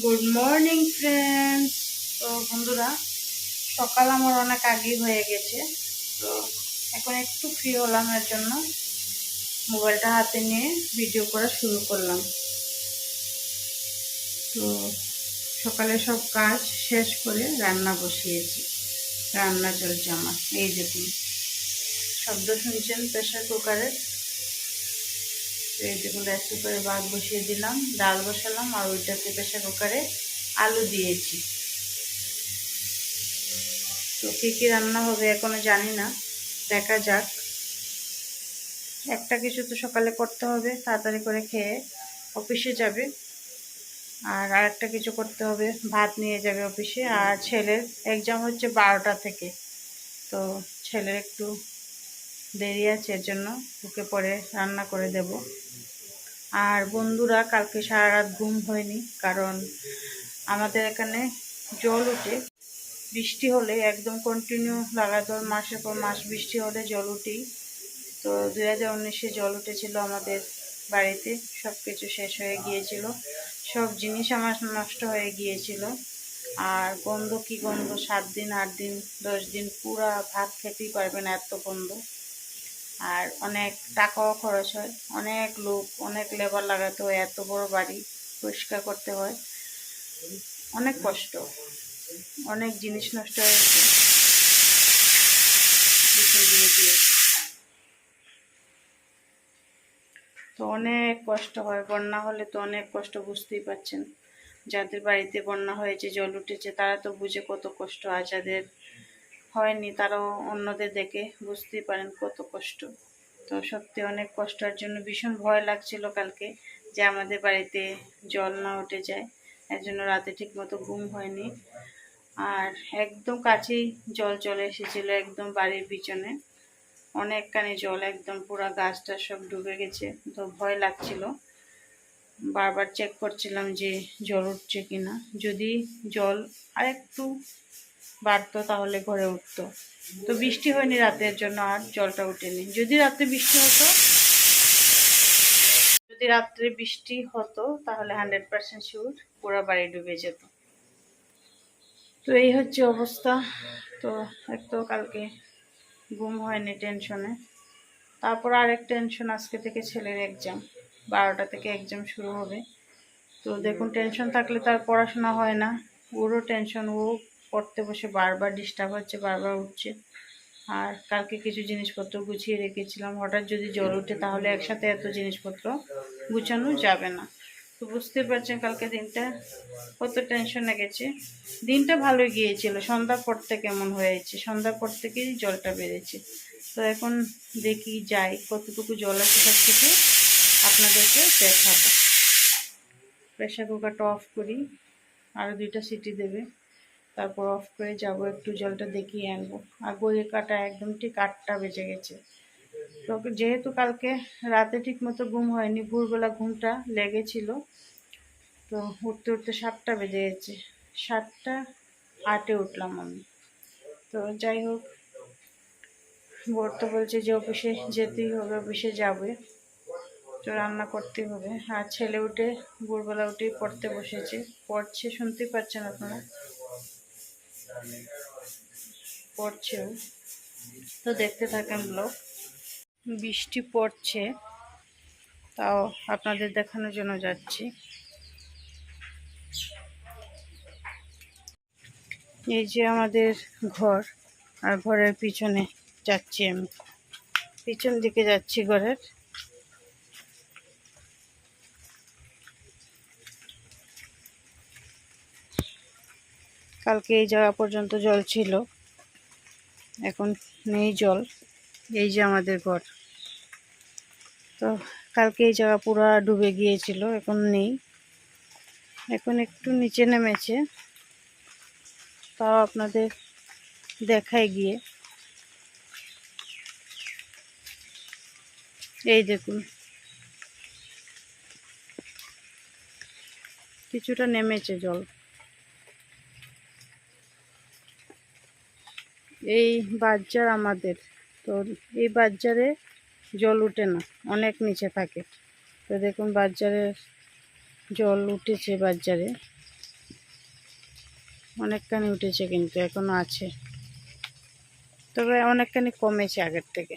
Good morning friends তো বন্ধুরা, সকাল আমার অনেক আগেই হয়ে গেছে। তো এখন একটু ফ্রি হলাম এর জন্য। মোবাইলটা হাতে নিয়ে ভিডিও করা শুরু করলাম। তো সকালে সব কাজ শেষ করে রান্না বসিয়েছি। রান্না চলছে আমার। এই দেখুন শব্দ শুনছেন প্রেশার কুকারের? এই রাইস কুকারে ভাত বসিয়ে দিলাম, ডাল বসালাম আর ওইটাতে প্রেশার কুকারে আলু দিয়েছি। তো কী কী রান্না হবে এখনও জানি না, দেখা যাক। একটা কিছু তো সকালে করতে হবে, তাড়াতাড়ি করে খেয়ে অফিসে যাবে। আর আরেকটা কিছু করতে হবে, ভাত নিয়ে যাবে অফিসে। আর ছেলের এক্সাম হচ্ছে বারোটা থেকে, তো ছেলের একটু দেরি আছে, এর জন্য ওকে পরে রান্না করে দেব। আর বন্ধুরা, কালকে সারা রাত ঘুম হয়নি, কারণ আমাদের এখানে জল উঠে বৃষ্টি হলে একদম কন্টিনিউ লাগাতার মাসের পর মাস বৃষ্টি হলে জল উঠেই। তো দুই হাজার উনিশে জল উঠেছিল আমাদের বাড়িতে সব কিছু শেষ হয়ে গিয়েছিল। সব জিনিস আমার নষ্ট হয়ে গিয়েছিল। আর গন্ধ কি গন্ধ, সাত দিন, আট দিন, দশ দিন, পুরা ভাত খেতেই পারবে না এত গন্ধ। আর অনেক টাকাও খরচ হয়। অনেক লোক, অনেক লেবার লাগাতে হয়, এত বড় বাড়ি পরিষ্কার করতে হয়। অনেক কষ্ট, অনেক জিনিস নষ্ট হয়েছে। তো অনেক কষ্ট হয়, বন্যা হলে তো অনেক কষ্ট বুঝতেই পারছেন। যাদের বাড়িতে বন্যা হয়েছে, জল উঠেছে, তারা তো বুঝে কত কষ্ট আর যাদের হয়নি, তারাও অন্যদের দেখে বুঝতেই পারেন কত কষ্ট। তো সত্যি অনেক কষ্টের জন্য ভীষণ ভয় লাগছিল কালকে যে আমাদের বাড়িতে জল না উঠে যায়। এর জন্য রাতে ঠিক মতো ঘুম হয়নি। আর একদম কাছেই জল চলে এসেছিল একদম বাড়ির পিছনে। অনেকখানি জল, একদম পুরো গাছটা সব ডুবে গেছে। তো ভয় লাগছিল। বারবার চেক করছিলাম যে জল উঠছে কিনা। যদি জল আর একটু বাড়তো তাহলে ঘরে উঠতো। তো বৃষ্টি হয়নি রাতের জন্য আর জলটা উঠেনি। যদি রাতে বৃষ্টি হতো, যদি রাত্রে বৃষ্টি হতো, তাহলে হান্ড্রেড পার্সেন্ট শিওর পুরো বাড়ি ডুবে যেত। তো এই হচ্ছে অবস্থা। তো এক তো কালকে ঘুম হয়নি টেনশনে তারপর আরেক টেনশন আজকে থেকে ছেলের এক্সাম বারোটা থেকে এক্সাম শুরু হবে। তো দেখুন টেনশন থাকলে তার পড়াশোনা হয় না। ওরও টেনশন ও পড়তে বসে বারবার ডিস্টার্ব হচ্ছে, বারবার উঠছে। আর কালকে কিছু জিনিসপত্র গুছিয়ে রেখেছিলাম। হঠাৎ যদি জল ওঠে তাহলে একসাথে এত জিনিসপত্র গুছানো যাবে না। তো বুঝতে পারছেন কালকে দিনটা কত টেনশনে গেছে দিনটা ভালোই গিয়েছিল। সন্ধ্যার পর থেকে কেমন হয়েছে? সন্ধ্যার পর থেকেই জলটা বেড়েছে। তো এখন দেখি যাই, কতটুকু জল আছে তার থেকে আপনাদেরকে দেখাবো। প্রেশার কুকারটা অফ করি। আরও দুইটা সিটি দেবে। তারপর অফ করে যাব, একটু জলটা দেখিয়ে আনব। আর বইয়ের কাটা একদম ঠিক আটটা বেজে গেছে। তো যেহেতু কালকে রাতে ঠিক মতো ঘুম হয়নি, ভোরবেলা ঘুমটা লেগেছিল, তো উঠতে উঠতে সাতটা বেজে গেছে। সাতটা আটে উঠলাম আমি। তো যাই হোক, বোর তো বলছে যে অফিসে যেতেই হবে, অফিসে যাবে। তো রান্না করতেই হবে। আর ছেলে উঠে ভোরবেলা উঠেই পড়তে বসেছে। পড়ছে শুনতেই পাচ্ছেন আপনারা? পড়ছেও তো দেখতে থাকেন ব্লগ। বৃষ্টি পড়ছে, তাও আপনাদের দেখানোর জন্য যাচ্ছি। এই যে আমাদের ঘর, আর ঘরের পিছনে যাচ্ছি আমি। পিছন দিকে যাচ্ছি ঘরের। কালকে এই জায়গা পর্যন্ত জল ছিল। এখন নেই জল, এই যে আমাদের ঘর। তো কালকে এই জায়গা পুরো ডুবে গিয়েছিল, এখন নেই। এখন একটু নিচে নেমেছে, তাও আপনাদের দেখায় গিয়ে। এই দেখুন, কিছুটা নেমেছে জল। এই বাজার আমাদের। তো এই বাজারে জল উঠে না, অনেক নিচে থাকে। তো দেখুন বাজারে জল উঠেছে বাজারে। অনেকখানি উঠেছে কিন্তু এখনও আছে। তবে অনেকখানি কমেছে আগের থেকে।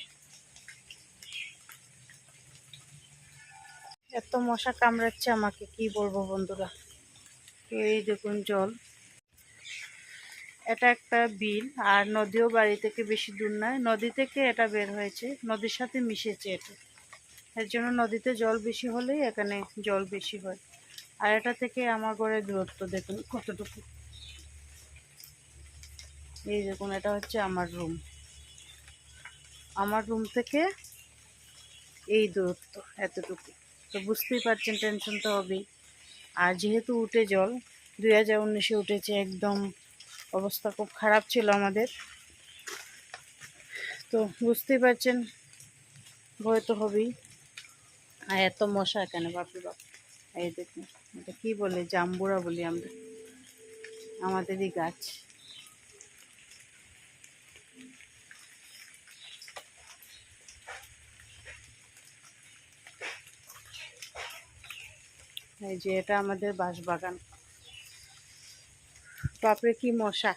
এত মশা কামড়াচ্ছে আমাকে, কি বলব বন্ধুরা? এই দেখুন জল। এটা একটা বিল, আর নদীও বাড়ি থেকে বেশি দূর নয়। নদী থেকে এটা বের হয়েছে, নদীর সাথে মিশেছে এটা। এর জন্য নদীতে জল বেশি হলেই এখানে জল বেশি হয়। আর এটা থেকে আমার ঘরের দূরত্ব দেখুন কতটুকু। এই দেখুন, এটা হচ্ছে আমার রুম। আমার রুম থেকে এই দূরত্ব এতটুকু। তো বুঝতেই পারছেন, টেনশন তো হবেই। আর যেহেতু উঠে জল, দুই হাজার উনিশে উঠেছে একদম অবস্থা খুব খারাপ ছিল আমাদের। তো বুঝতেই পারছেন, ভয় তো হবেই। আর এত মশা কেন বাপরে বাপ? এই দেখুন, এটা কী বলে, জাম্বুরা বলি আমরা। আমাদেরই গাছ। এই যে এটা আমাদের বাঁশবাগান। বাপরে কি মশা?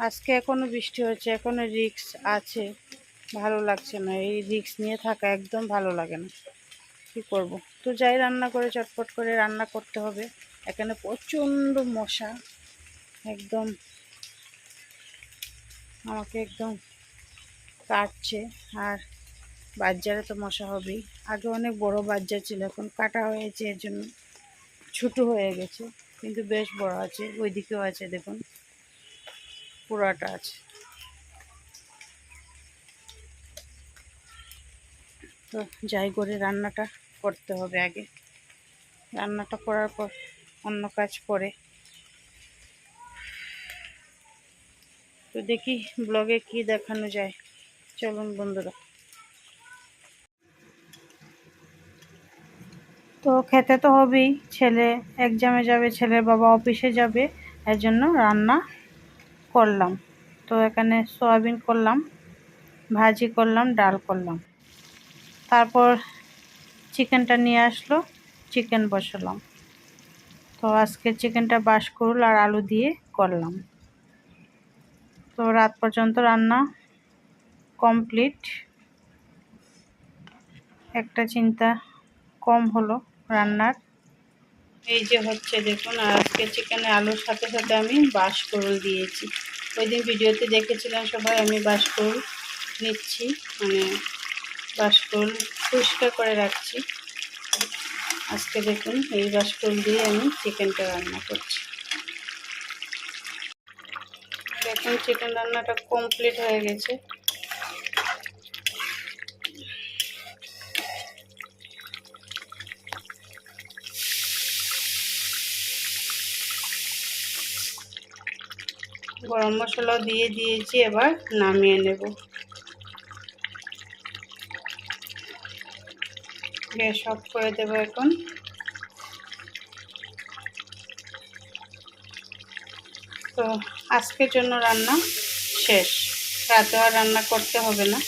আজকে এখনও বৃষ্টি হচ্ছে এখনও রিক্স আছে। ভালো লাগছে না, এই রিক্স নিয়ে থাকা একদম ভালো লাগে না। কী করব? তো যাই রান্না করে চটপট করে রান্না করতে হবে। এখানে প্রচণ্ড মশা, একদম আমাকে একদম কাটছে, আর বাজারে তো মশা হবেই। আগে অনেক বড় বাজার ছিল, এখন কাটা হয়েছে, এর জন্য ছোটো হয়ে গেছে, কিন্তু বেশ বড় আছে, ওইদিকেও আছে, দেখুন। পুরাটা আছে। তো যাই করে রান্নাটা করতে হবে আগে। রান্নাটা করার পর অন্য কাজ পরে। তো দেখি ব্লগে কি দেখানো যায়। চলুন বন্ধুরা। তো খেতে তো হবেই। ছেলে এক্সামে যাবে, ছেলের বাবা অফিসে যাবে, এর জন্য রান্না করলাম। তো এখানে সয়াবিন করলাম, ভাজি করলাম, ডাল করলাম। তারপর চিকেনটা নিয়ে আসলো, চিকেন বসালাম। তো আজকে চিকেনটা বাসকরুল আর আলু দিয়ে করলাম। তো রাত পর্যন্ত রান্না কমপ্লিট। একটা চিন্তা কম হলো রান্নার। এই যে হচ্ছে দেখুন আর আজকে চিকেনে আলুর সাথে সাথে আমি বাসকরুল দিয়েছি। ওই দিন ভিডিওতে দেখেছিলাম সবাই, আমি বাসকরুল নিচ্ছি মানে বাসকরুল পরিষ্কার করে রাখছি। আজকে দেখুন, এই বাসকরুল দিয়ে আমি চিকেনটা রান্না করছি। দেখুন, চিকেন রান্নাটা কমপ্লিট হয়ে গেছে। গরম মশলা দিয়ে দিয়েছি, এবার নামিয়ে নেব। গ্যাস অফ করে দেবো এখন। তো আজকের জন্য রান্না শেষ। রাতে আর রান্না করতে হবে না।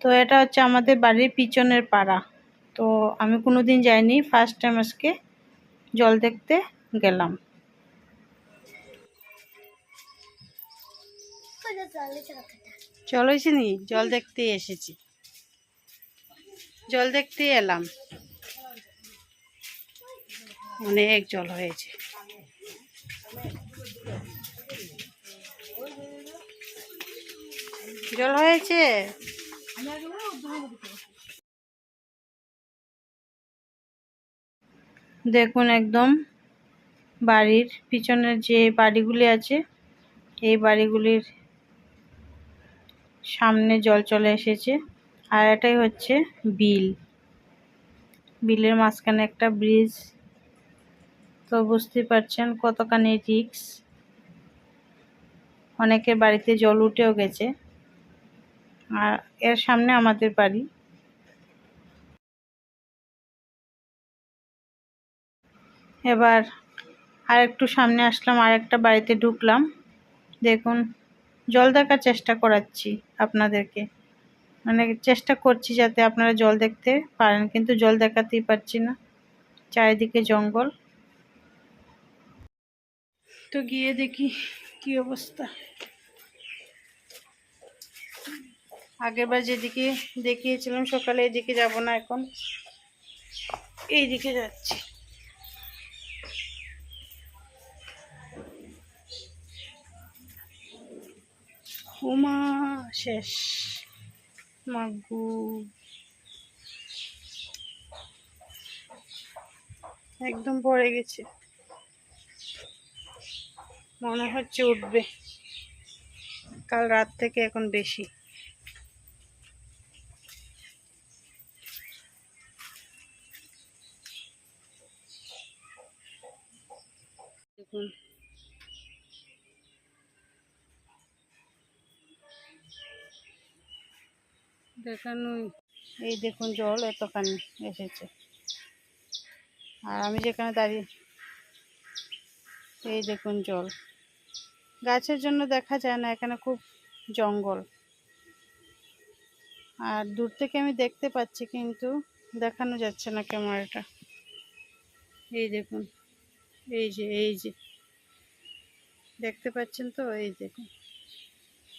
তো এটা হচ্ছে আমাদের বাড়ির পিছনের পাড়া। তো আমি কোনো দিন যাইনি ফার্স্ট টাইম আজকে জল দেখতে গেলাম। চলো নি জল দেখতে এসেছি। জল দেখতে এলাম। অনেক জল হয়েছে। জল হয়েছে? দেখুন একদম বাড়ির পিছনের যে বাড়িগুলি আছে, এই বাড়িগুলির সামনে জল চলে এসেছে। আর এটাই হচ্ছে বিল। বিলের মাঝখানে একটা ব্রিজ। তো বুঝতেই পারছেন কতখানি রিক্স অনেকের বাড়িতে জল উঠেও গেছে। আর এর সামনে আমাদের বাড়ি। এবার আর একটু সামনে আসলাম আর একটা বাড়িতে ঢুকলাম। দেখুন জল দেখার চেষ্টা করাচ্ছি আপনাদেরকে। মানে চেষ্টা করছি যাতে আপনারা জল দেখতে পারেন, কিন্তু জল দেখাতেই পারছি না। চারিদিকে জঙ্গল। তো গিয়ে দেখি কি অবস্থা। আগেরবার যেদিকে দেখিয়েছিলাম, সকালে এদিকে যাব না এখন। এইদিকে যাচ্ছি। উমা শেষ। মাগু। একদম ভরে গেছে। মনে হচ্ছে উঠবে। কাল রাত থেকে এখন বেশি। দেখুন। দেখানো এই দেখুন, জল এতখানি এসেছে। আর আমি যেখানে দাঁড়িয়ে, এই দেখুন জল। গাছের জন্য দেখা যায় না, এখানে খুব জঙ্গল। আর দূর থেকে আমি দেখতে পাচ্ছি, কিন্তু দেখানো যাচ্ছে না ক্যামেরাটা। এই দেখুন, এই যে এই যে। দেখতে পাচ্ছেন তো? এই দেখুন,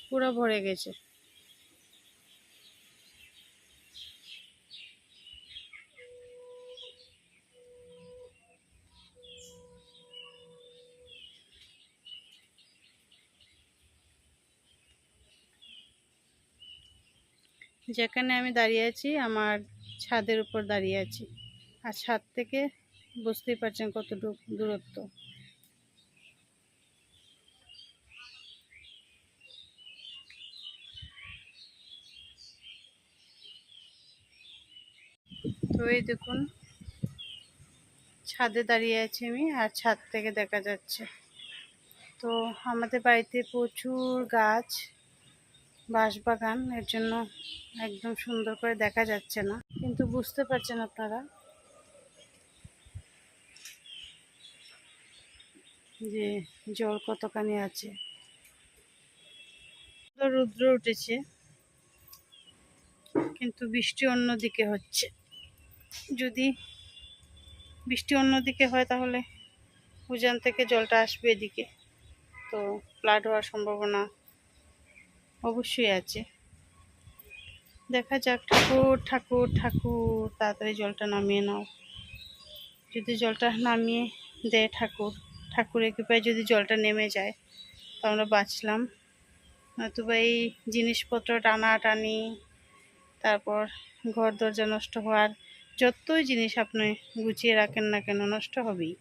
পুরো ভরে গেছে। যেখানে আমি দাঁড়িয়ে আছি, আমার ছাদের উপর দাঁড়িয়ে আছি। আর ছাদ থেকে বুঝতেই পারছেন কত দূরত্ব। তো এই দেখুন, ছাদে দাঁড়িয়ে আছি আমি, আর ছাদ থেকে দেখা যাচ্ছে। তো আমাদের বাড়িতে প্রচুর গাছ বাঁশবাগান, এর জন্য একদম সুন্দর করে দেখা যাচ্ছে না। কিন্তু বুঝতে পারছেন আপনারা? যে জল কতখানি আছে। রুদ্র উঠেছে, কিন্তু বৃষ্টি অন্যদিকে হচ্ছে। যদি বৃষ্টি অন্যদিকে হয় তাহলে উজান থেকে জলটা আসবে এদিকে। তো ফ্লাড হওয়ার সম্ভাবনা অবশ্যই আছে। দেখা যাক, ঠাকুর ঠাকুর ঠাকুর, তাড়াতাড়ি জলটা নামিয়ে নাও। যদি জলটা নামিয়ে দেয় ঠাকুর, ঠাকুরের কৃপায় যদি জলটা নেমে যায়, তো আমরা বাঁচলাম। নতুবা এই জিনিসপত্র টানাটানি, তারপর ঘর দরজা নষ্ট হওয়ার যতই জিনিস আপনি গুছিয়ে রাখেন না কেন, নষ্ট হবেই।